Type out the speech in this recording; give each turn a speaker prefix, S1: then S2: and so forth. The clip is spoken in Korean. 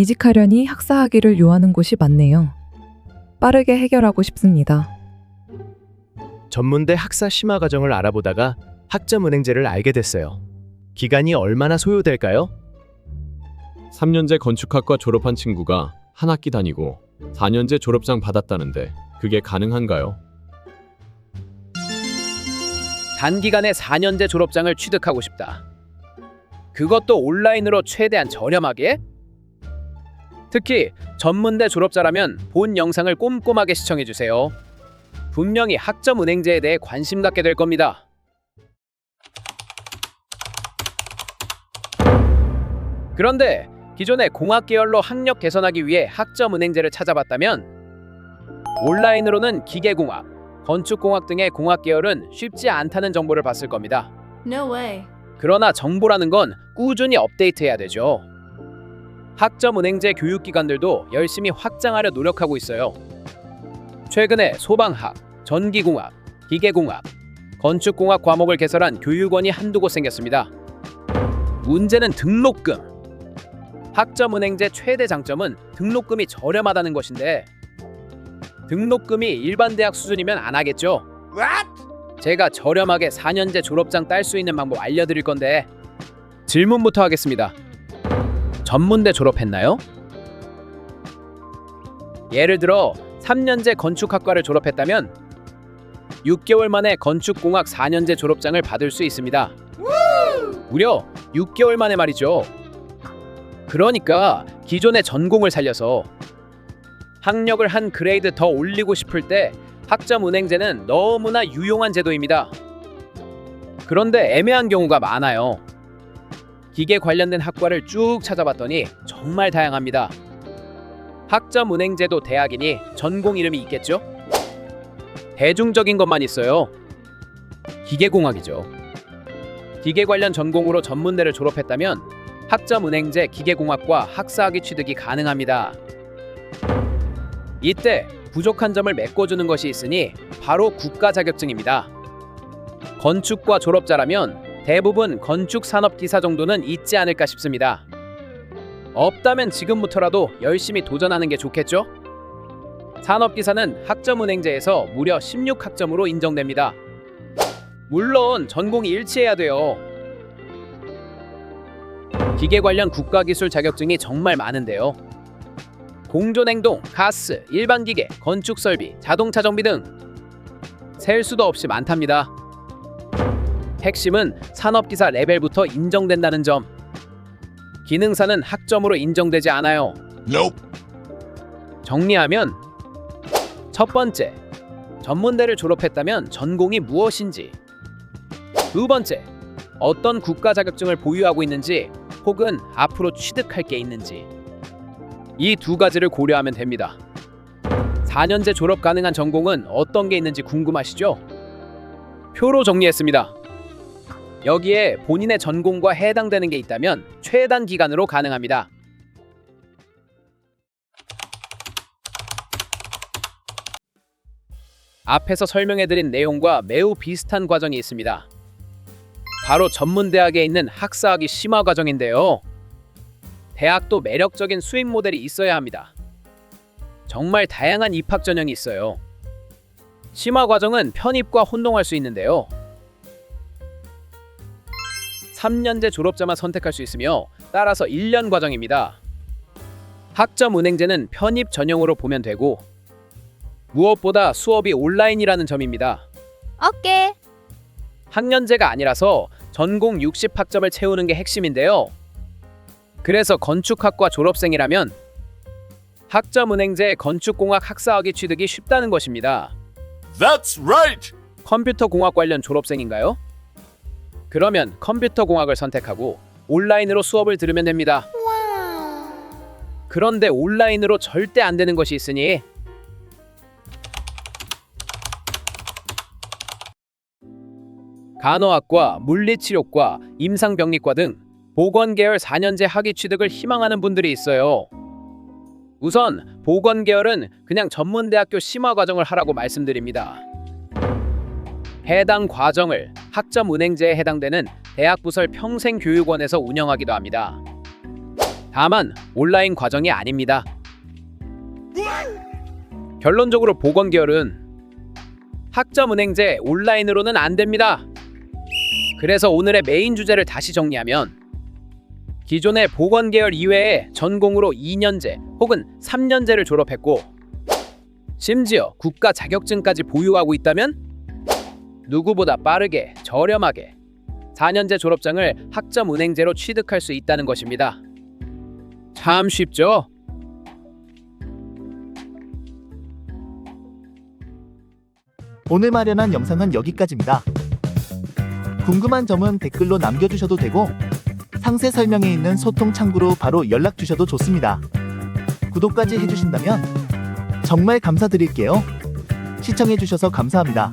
S1: 이직하려니 학사학위를 요하는 곳이 많네요. 빠르게 해결하고 싶습니다.
S2: 전문대 학사 심화 과정을 알아보다가 학점 은행제를 알게 됐어요. 기간이 얼마나 소요될까요?
S3: 3년제 건축학과 졸업한 친구가 한 학기 다니고 4년제 졸업장 받았다는데 그게 가능한가요?
S4: 단기간에 4년제 졸업장을 취득하고 싶다. 그것도 온라인으로 최대한 저렴하게? 특히 전문대 졸업자라면 본 영상을 꼼꼼하게 시청해 주세요. 분명히 학점 은행제에 대해 관심 갖게 될 겁니다. 그런데 기존의 공학 계열로 학력 개선하기 위해 학점 은행제를 찾아봤다면 온라인으로는 기계공학, 건축공학 등의 공학 계열은 쉽지 않다는 정보를 봤을 겁니다.
S5: No way.
S4: 그러나 정보라는 건 꾸준히 업데이트해야 되죠. 학점 은행제 교육기관들도 열심히 확장하려 노력하고 있어요. 최근에 소방학, 전기공학, 기계공학, 건축공학 과목을 개설한 교육원이 한두 곳 생겼습니다. 문제는 등록금. 학점 은행제 최대 장점은 등록금이 저렴하다는 것인데 등록금이 일반 대학 수준이면 안 하겠죠. 제가 저렴하게 4년제 졸업장 딸 수 있는 방법 알려드릴 건데 질문부터 하겠습니다. 전문대 졸업했나요? 예를 들어 3년제 건축학과를 졸업했다면 6개월 만에 건축공학 4년제 졸업장을 받을 수 있습니다. 무려 6개월 만에 말이죠. 그러니까 기존의 전공을 살려서 학력을 한 그레이드 더 올리고 싶을 때 학점 은행제는 너무나 유용한 제도입니다. 그런데 애매한 경우가 많아요. 기계 관련된 학과를 쭉 찾아봤더니 정말 다양합니다. 학점 은행제도 대학이니 전공 이름이 있겠죠? 대중적인 것만 있어요. 기계공학이죠. 기계 관련 전공으로 전문대를 졸업했다면 학점 은행제 기계공학과 학사학위 취득이 가능합니다. 이때 부족한 점을 메꿔주는 것이 있으니 바로 국가 자격증입니다. 건축과 졸업자라면 대부분 건축 산업 기사 정도는 있지 않을까 싶습니다. 없다면 지금부터라도 열심히 도전하는 게 좋겠죠? 산업 기사는 학점 은행제에서 무려 16학점으로 인정됩니다. 물론 전공이 일치해야 돼요. 기계 관련 국가기술 자격증이 정말 많은데요. 공존행동, 가스, 일반 기계, 건축 설비, 자동차 정비 등 셀 수도 없이 많답니다. 핵심은 산업기사 레벨부터 인정된다는 점. 기능사는 학점으로 인정되지 않아요. 정리하면 첫 번째, 전문대를 졸업했다면 전공이 무엇인지. 두 번째, 어떤 국가 자격증을 보유하고 있는지 혹은 앞으로 취득할 게 있는지. 이 두 가지를 고려하면 됩니다. 4년제 졸업 가능한 전공은 어떤 게 있는지 궁금하시죠? 표로 정리했습니다. 여기에 본인의 전공과 해당되는 게 있다면 최단 기간으로 가능합니다. 앞에서 설명해드린 내용과 매우 비슷한 과정이 있습니다. 바로 전문대학에 있는 학사학위 심화 과정인데요. 대학도 매력적인 수입 모델이 있어야 합니다. 정말 다양한 입학 전형이 있어요. 심화 과정은 편입과 혼동할 수 있는데요. 3년제 졸업자만 선택할 수 있으며 따라서 1년 과정입니다. 학점 은행제는 편입 전형으로 보면 되고 무엇보다 수업이 온라인이라는 점입니다.
S5: 오케이.
S4: 학년제가 아니라서 전공 60학점을 채우는 게 핵심인데요. 그래서 건축학과 졸업생이라면 학점 은행제 건축공학 학사학위 취득이 쉽다는 것입니다.
S6: That's right!
S4: 컴퓨터 공학 관련 졸업생인가요? 그러면 컴퓨터 공학을 선택하고 온라인으로 수업을 들으면 됩니다. 그런데 온라인으로 절대 안 되는 것이 있으니 간호학과, 물리치료과, 임상병리과 등 보건 계열 4년제 학위 취득을 희망하는 분들이 있어요. 우선 보건 계열은 그냥 전문대학교 심화 과정을 하라고 말씀드립니다. 해당 과정을 학점 은행제에 해당되는 대학 부설 평생 교육원에서 운영하기도 합니다. 다만 온라인 과정이 아닙니다. 결론적으로 보건 계열은 학점 은행제 온라인으로는 안 됩니다. 그래서 오늘의 메인 주제를 다시 정리하면 기존의 보건 계열 이외에 전공으로 2년제 혹은 3년제를 졸업했고 심지어 국가 자격증까지 보유하고 있다면 누구보다 빠르게 저렴하게 4년제 졸업장을 학점 은행제로 취득할 수 있다는 것입니다. 참 쉽죠?
S7: 오늘 마련한 영상은 여기까지입니다. 궁금한 점은 댓글로 남겨주셔도 되고 상세 설명에 있는 소통 창구로 바로 연락 주셔도 좋습니다. 구독까지 해주신다면 정말 감사드릴게요. 시청해주셔서 감사합니다.